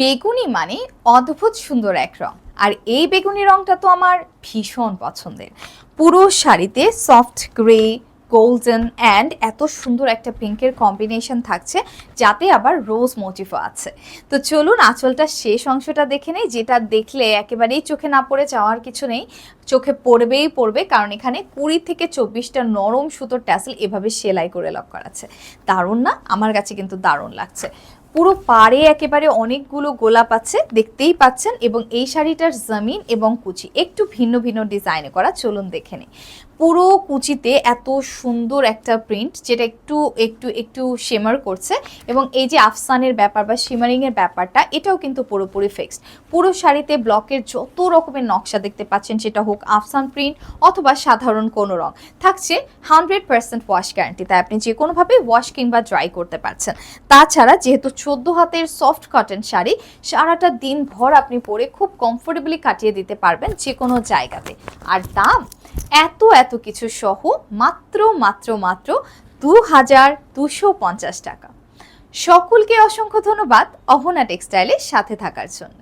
বেগুনি মানে অদ্ভুত সুন্দর এক রং। আর এই বেগুনি রংটা তো আমার ভীষণ পছন্দের। পুরো শাড়িতে সফট গ্রে, গোল্ডেন, অ্যান্ড এত সুন্দর একটা পিঙ্কের কম্বিনেশন থাকছে, যাতে আবার রোজ মোটিফও আছে। তো চলুন আঁচলটা শেষ অংশটা দেখে নেই, যেটা দেখলে একেবারেই চোখে না পড়ে যাওয়ার কিছু নেই। চোখে পড়বেই পড়বে, কারণ এখানে কুড়ি থেকে চব্বিশটা নরম সুতোর ট্যাসেল এভাবে সেলাই করে লক করা আছে। দারুণ না? আমার কাছে কিন্তু দারুণ লাগছে। পুরো পাড়ে একেবারে অনেকগুলো গোলাপ আছে, দেখতেই পাচ্ছেন। এবং এই শাড়িটার জমিন এবং কুচি, একটু ভিন্ন ভিন্ন ডিজাইনে করা, চলুন দেখে নিই। পুরো কুচিতে এত সুন্দর একটা প্রিন্ট যেটা একটু একটু একটু শেমার করছে এবং এই যে আফসানের ব্যাপার বা শিমারিংয়ের ব্যাপারটা, এটাও কিন্তু পুরোপুরি ফিক্সড পুরো শাড়িতে ব্লকের যত রকমের নকশা দেখতে পাচ্ছেন, সেটা হোক আফসান প্রিন্ট অথবা সাধারণ কোনো রং, থাকছে হান্ড্রেড পার্সেন্ট ওয়াশ গ্যারান্টি তাই আপনি যে কোনোভাবে ওয়াশ কিংবা ড্রাই করতে পারছেন। তাছাড়া যেহেতু চোদ্দ হাতের সফট কটন শাড়ি, সারাটা দিন ভর আপনি পরে খুব কমফোর্টেবলি কাটিয়ে দিতে পারবেন যে কোনো জায়গাতে। আর দাম? এত এত কিছু সহ মাত্র মাত্র মাত্র দু হাজার দুশো পঞ্চাশ টাকা। সকলকে অসংখ্য ধন্যবাদ অহনা টেক্সটাইলের সাথে থাকার জন্য।